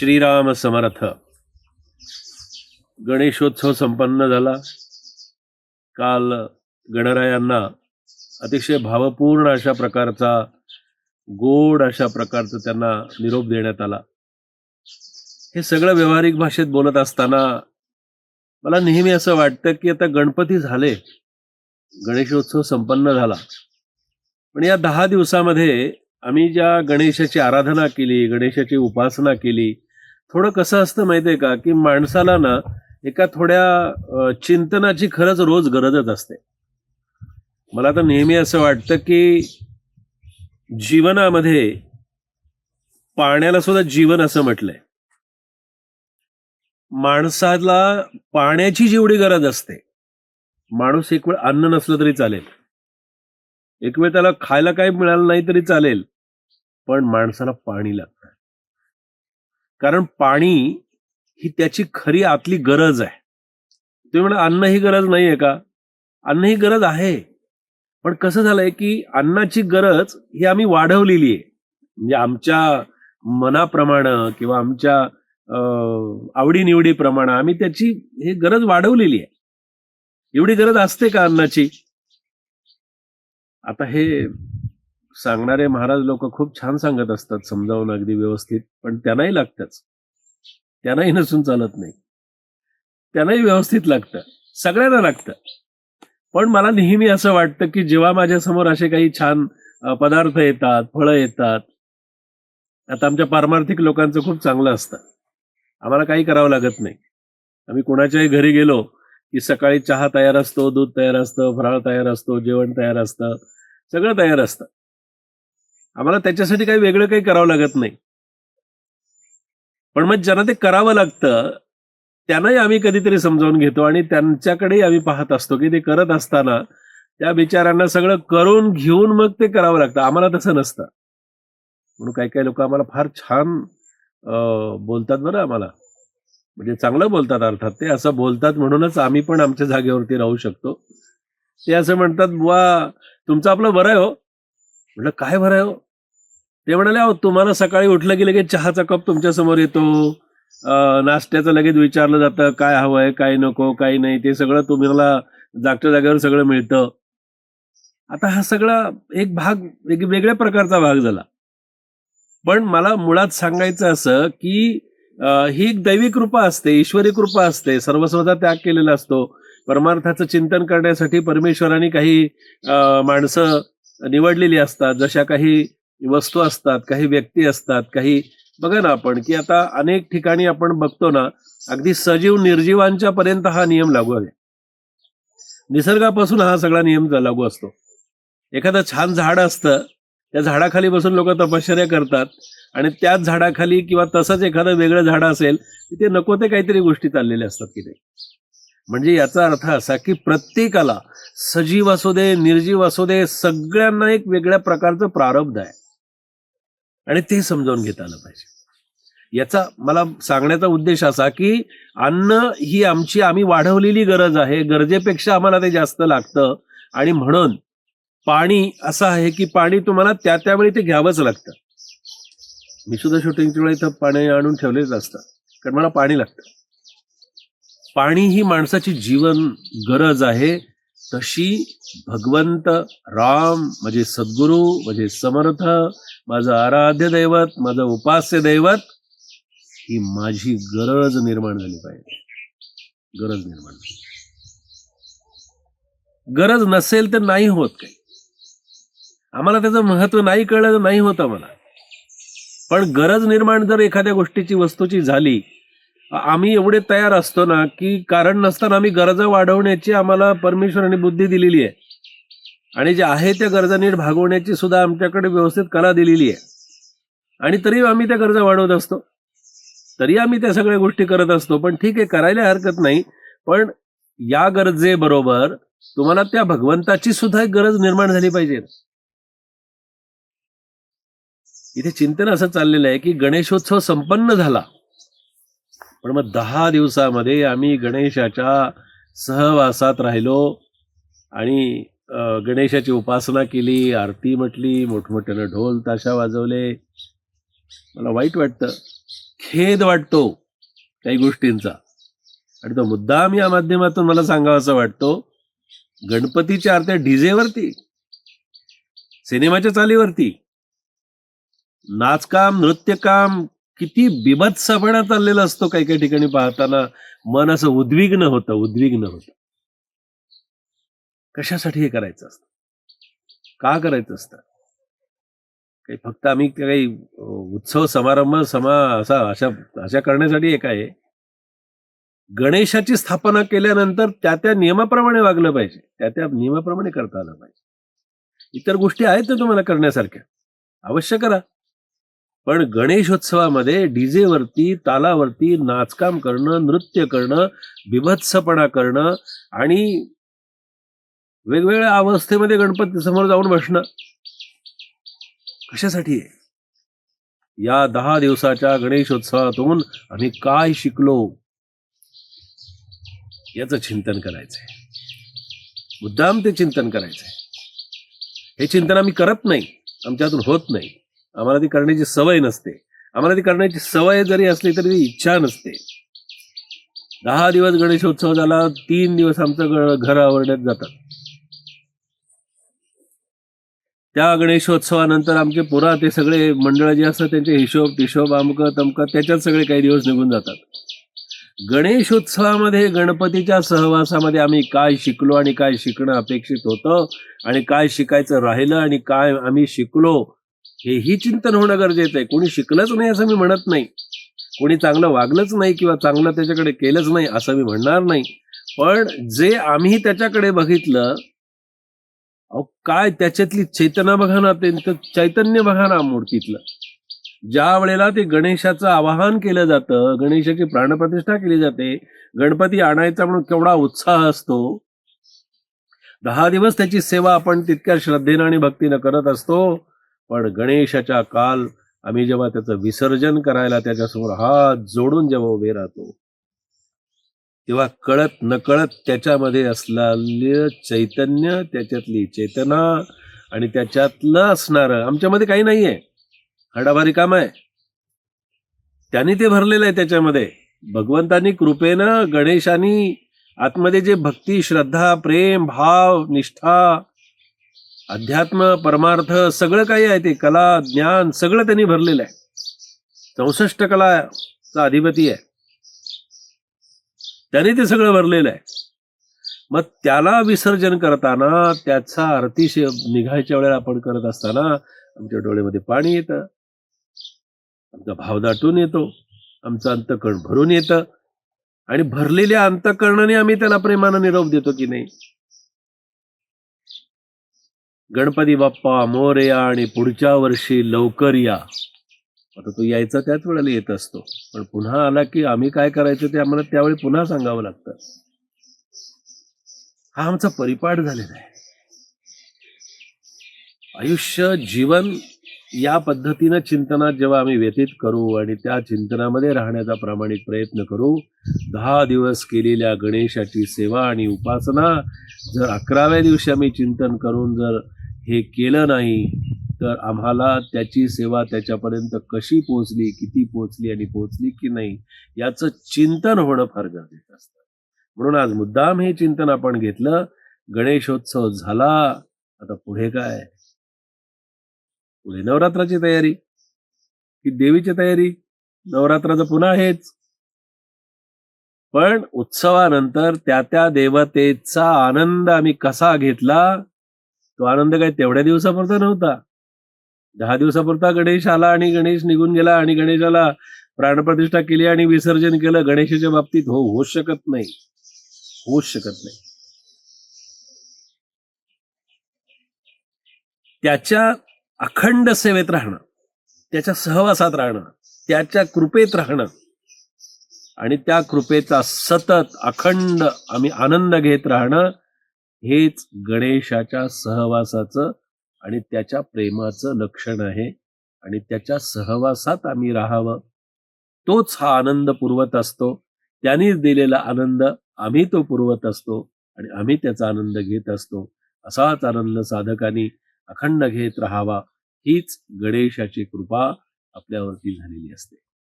श्रीराम समर्थ गणेशोत्सव संपन्न झाला. काल गणरायांना अतिशय भावपूर्ण अशा प्रकारचा गोड अशा प्रकारचा त्यांना निरोप देण्यात आला. हे सगळं व्यावहारिक भाषेत बोलत असताना मला नेहमी असं वाटतं की आता गणपती झाले. गणेशोत्सव संपन्न झाला. पण या दहा दिवसामध्ये आम्ही ज्या गणेशाची आराधना केली गणेशाची उपासना केली थोडं कसं असतं माहितीये का की माणसाला ना एका थोड्या चिंतनाची खरंच रोज गरजच असते. मला तर नेहमी असं वाटतं की जीवनामध्ये पाण्याला सुद्धा जीवन असं म्हटलंय. माणसाला पाण्याची जेवढी गरज असते माणूस एक वेळ अन्न नसलं तरी चालेल. एक वेळ त्याला खायला काही मिळालं नाही तरी चालेल पण माणसाला पाणी लागतं. कारण पाणी ही त्याची खरी आतली गरज आहे. तुम्ही म्हणा अन्न ही गरज नाही आहे का? अन्न ही गरज आहे. पण कसं झालंय की अन्नाची गरज ही आम्ही वाढवलेली आहे. म्हणजे आमच्या मनाप्रमाणे किंवा आमच्या अं, आवडीनिवडीप्रमाणे आम्ही त्याची हे गरज वाढवलेली आहे. एवढी गरज असते का अन्नाची? आता हे सांगणारे महाराज लोक खूप छान सांगत असतात समजावून अगदी व्यवस्थित पण त्यांनाही लागतंच. त्यांनाही नसून चालत नाही. त्यांनाही व्यवस्थित लागतं. सगळ्यांना लागतं. पण मला नेहमी असं वाटतं की जेव्हा माझ्यासमोर असे काही छान पदार्थ येतात फळं येतात आता आमच्या पारमार्थिक लोकांचं खूप चांगलं असतं. आम्हाला काही करावं लागत नाही. आम्ही कोणाच्याही घरी गेलो की सकाळी चहा तयार असतो दूध तयार असतं फराळ तयार असतो जेवण तयार असतं सगळं तयार असतं. आम्हाला त्याच्यासाठी काही वेगळं काही करावं लागत नाही. पण मग ज्यांना ते करावं लागतं त्यांनाही आम्ही कधीतरी समजावून घेतो आणि त्यांच्याकडेही आम्ही पाहत असतो की ते करत असताना त्या बिचारांना सगळं करून घेऊन मग ते करावं लागतं. आम्हाला तसं नसतं. म्हणून काही काही लोक आम्हाला फार छान बोलतात बरं आम्हाला. म्हणजे चांगलं बोलतात अर्थात ते. असं बोलतात म्हणूनच आम्ही पण आमच्या जागेवरती राहू शकतो. ते असं म्हणतात बुवा तुमचं आपलं बरं आहे हो. म्हटलं काय बरं हो? ते म्हणाले अहो तुम्हाला सकाळी उठलं की लगेच चहाचा कप तुमच्यासमोर येतो. नाश्त्याचं लगेच विचारलं जातं काय हवंय काय नको काय नाही ते सगळं तुम्हाला जागच्या जागेवर सगळं मिळतं. आता हा सगळा एक भाग एक वेगळ्या प्रकारचा भाग झाला. पण मला मुळात सांगायचं असं की ही एक दैवी कृपा असते ईश्वरी कृपा असते सर्वस्वता त्याग केलेला असतो. परमार्थाचं चिंतन करण्यासाठी परमेश्वराने काही माणसं निवडलेली असतात जशा काही वस्तू असतात काही व्यक्ती असतात काही बघा ना आपण की आता अनेक ठिकाणी आपण बघतो ना अगदी सजीव निर्जीवांच्या पर्यंत हा नियम लागू आहे. निसर्गापासून हा सगळा नियम लागू असतो. एखादं छान झाड असतं त्या झाडाखाली बसून लोक तपश्चर्या करतात आणि त्याच झाडाखाली किंवा तसंच एखादं वेगळं झाड असेल तिथे नको ते काहीतरी गोष्टी चाललेल्या असतात की नाही. म्हणजे याचा अर्थ असा की प्रत्येकाला सजीव असू दे निर्जीव असू दे सगळ्यांना एक वेगळ्या प्रकारचं प्रारब्ध आहे. आणि ते समजावून घेता आलं पाहिजे. याचा मला सांगण्याचा उद्देश असा की अन्न ही आमची आम्ही वाढवलेली गरज आहे. गरजेपेक्षा आम्हाला ते जास्त लागतं. आणि म्हणून पाणी असं आहे की पाणी तुम्हाला त्या त्यावेळी ते घ्यावंच लागतं. मी सुद्धा शूटिंगच्या वेळी इथं पाणी आणून ठेवलेच असतं. कारण मला पाणी लागतं. पाणी ही माणसाची जीवन गरज आहे तशी भगवंत राम म्हणजे सद्गुरू म्हणजे समर्थ माझं आराध्य दैवत माझं उपास्य दैवत ही माझी गरज निर्माण झाली पाहिजे. गरज निर्माण झाली. गरज नसेल तर नाही होत काही. आम्हाला त्याचं महत्त्व नाही कळलं तर नाही होत आम्हाला. पण गरज निर्माण जर एखाद्या गोष्टीची वस्तूची झाली आम्ही एवढे तयार असतो ना की कारण नसताना आम्ही गरजा वाढवण्याची आम्हाला परमेश्वराने बुद्धी दिलेली आहे. आणि जे आहे त्या गरजा नीट भागवण्याची सुद्धा आमच्याकडे व्यवस्थित कला दिलेली आहे. आणि तरी आम्ही त्या गरजा वाढवत असतो. तरी आम्ही त्या सगळ्या गोष्टी करत असतो. पण ठीक आहे करायला हरकत नाही. पण या गरजेबरोबर तुम्हाला त्या भगवंताची सुद्धा एक गरज निर्माण झाली पाहिजे. इथे चिंतन असं चाललेलं आहे की गणेशोत्सव संपन्न झाला. पण मग दहा दिवसामध्ये आम्ही गणेशाच्या सहवासात राहिलो आणि गणेशाची उपासना केली आरती म्हटली मोठमोठ्यानं ढोल ताशा वाजवले. मला वाईट वाटतं खेद वाटतो काही गोष्टींचा. आणि तो मुद्दाम या माध्यमातून मला सांगावासा वाटतो गणपतीच्या आरत्या डीजेवरती सिनेमाच्या चालीवरती नाचकाम नृत्यकाम किती बिभत्सपणा चाललेला असतो काही काही ठिकाणी पाहताना. मन असं उद्विग्न होतं उद्विग्न होतं. कशासाठी हे करायचं असतं? का करायचं असतं? काही फक्त आम्ही काही उत्सव समारंभ समा असा अशा अशा करण्यासाठी एक आहे. गणेशाची स्थापना केल्यानंतर त्या त्या नियमाप्रमाणे वागलं पाहिजे. त्या त्या नियमाप्रमाणे करता आलं पाहिजे. इतर गोष्टी आहेत ना तुम्हाला करण्यासारख्या? अवश्य करा. पण गणेशोत्सवामध्ये डीजेवरती तालावरती नाचकाम करणं नृत्य करणं बिभत्सपणा करणं आणि वेगवेगळ्या अवस्थेमध्ये गणपती समोर जाऊन बसणं. कशासाठी? आहे या दहा दिवसाच्या गणेशोत्सवातून आम्ही काय शिकलो? याचं चिंतन करायचंय. मुद्दाम ते चिंतन करायचंय. हे चिंतन आम्ही करत नाही. आमच्यातून होत नाही. आम्हाला ती करण्याची सवय नसते. आम्हाला ती करण्याची सवय जरी असली तरी ती इच्छा नसते. दहा दिवस गणेशोत्सव झाला तीन दिवस आमचं घर आवरण्यात जातात. त्या गणेशोत्सवानंतर आमचे पुरा ते सगळे मंडळ जे असतात त्यांचे हिशोब टिशोब अमक तमकं त्याच्यात सगळे काही दिवस निघून जातात. गणेशोत्सवामध्ये गणपतीच्या सहवासामध्ये आम्ही काय शिकलो आणि काय शिकणं अपेक्षित होतं आणि काय शिकायचं राहिलं आणि काय आम्ही शिकलो हेही चिंतन होणं गरजेचं आहे. कोणी शिकलंच नाही असं मी म्हणत नाही. कोणी चांगलं वागलंच नाही किंवा चांगलं त्याच्याकडे केलंच नाही असं मी म्हणणार नाही. पण जे आम्ही त्याच्याकडे बघितलं अहो काय त्याच्यातली चेतना बघा ना त्यांचं चैतन्य बघा ना मूर्तीतलं. ज्या वेळेला ते गणेशाचं आवाहन केलं जातं गणेशाची प्राणप्रतिष्ठा केली जाते गणपती आणायचा म्हणून केवढा उत्साह असतो. दहा दिवस त्याची सेवा आपण तितक्या श्रद्धेनं आणि भक्तीनं करत असतो. पण गणेशाच्या काल आम्ही जेव्हा त्याचं विसर्जन करायला त्याच्यासमोर हात जोडून जेव्हा उभे राहतो तेव्हा कळत नकळत त्याच्यामध्ये असलेलं चैतन्य त्याच्यातली चेतना आणि त्याच्यातलं असणारं आमच्यामध्ये काही नाही आहे हाडाभारी काम आहे. त्यांनी ते भरलेलं आहे त्याच्यामध्ये. भगवंतानी कृपेनं गणेशानी आतमध्ये जे भक्ती श्रद्धा प्रेम भाव निष्ठा अध्यात्म परमार्थ सगळं काही आहे ते. कला ज्ञान सगळं त्यांनी भरलेलं आहे. चौसष्ट कलाचा अधिपती आहे. त्यांनी ते सगळं भरलेलं आहे. मग त्याला विसर्जन करताना त्याचा अतिशय निघायच्या वेळेला आपण करत असताना आमच्या डोळ्यामध्ये पाणी येतं. आमचा भाव दाटून येतो. आमचं अंतकरण भरून येतं. आणि भरलेल्या अंतकरणाने आम्ही त्याला प्रेमानं निरोप देतो की नाही? गणपती बाप्पा मोरया आणि पुढच्या वर्षी लवकर या. आता तो यायचा त्याच वेळेला येत असतो. पण पुन्हा आला की आम्ही काय करायचं ते आम्हाला त्यावेळी पुन्हा सांगावं लागतं. हा आमचा परिपाठ झालेला आहे. आयुष्य जीवन या पद्धतीनं चिंतनात जेव्हा आम्ही व्यतीत करू आणि त्या चिंतनामध्ये राहण्याचा प्रामाणिक प्रयत्न करू दहा दिवस केलेल्या गणेशाची सेवा आणि उपासना जर अकराव्या दिवशी आम्ही चिंतन करून जर हे केलं नाही तर आम्हाला त्याची सेवा त्याच्यापर्यंत कशी पोहोचली किती पोहोचली आणि पोहोचली की नाही याचं चिंतन होणं फार गरजेचं असतं. म्हणून आज मुद्दाम हे चिंतन आपण घेतलं. गणेशोत्सव झाला. आता पुढे काय? पुढे नवरात्राची तयारी. की देवीची तयारी. नवरात्राचं पुन्हा हेच. पण उत्सवानंतर त्या त्या देवतेचा आनंद आम्ही कसा घेतला? तो आनंद काय तेवढ्या दिवसापुरता नव्हता. दहा दिवसापुरता गणेश आला आणि गणेश निघून गेला आणि गणेशाला प्राणप्रतिष्ठा केली आणि विसर्जन केलं गणेशाच्या बाबतीत हो होऊ शकत नाही. होऊ शकत नाही. त्याच्या अखंड सेवेत राहणं त्याच्या सहवासात राहणं त्याच्या कृपेत राहणं आणि त्या कृपेचा सतत अखंड आम्ही आनंद घेत राहणं हेच गणेशाच्या सहवासाचं आणि त्याच्या प्रेमाचं लक्षण आहे आणि त्याच्या सहवासात आम्ही राहावं. तोच हा आनंद पुरवत असतो. त्यांनीच दिलेला आनंद आम्ही तो पुरवत असतो आणि आम्ही त्याचा आनंद घेत असतो. असाच आनंद साधकांनी अखंड घेत राहावा. हीच गणेशाची कृपा आपल्यावरती झालेली असते.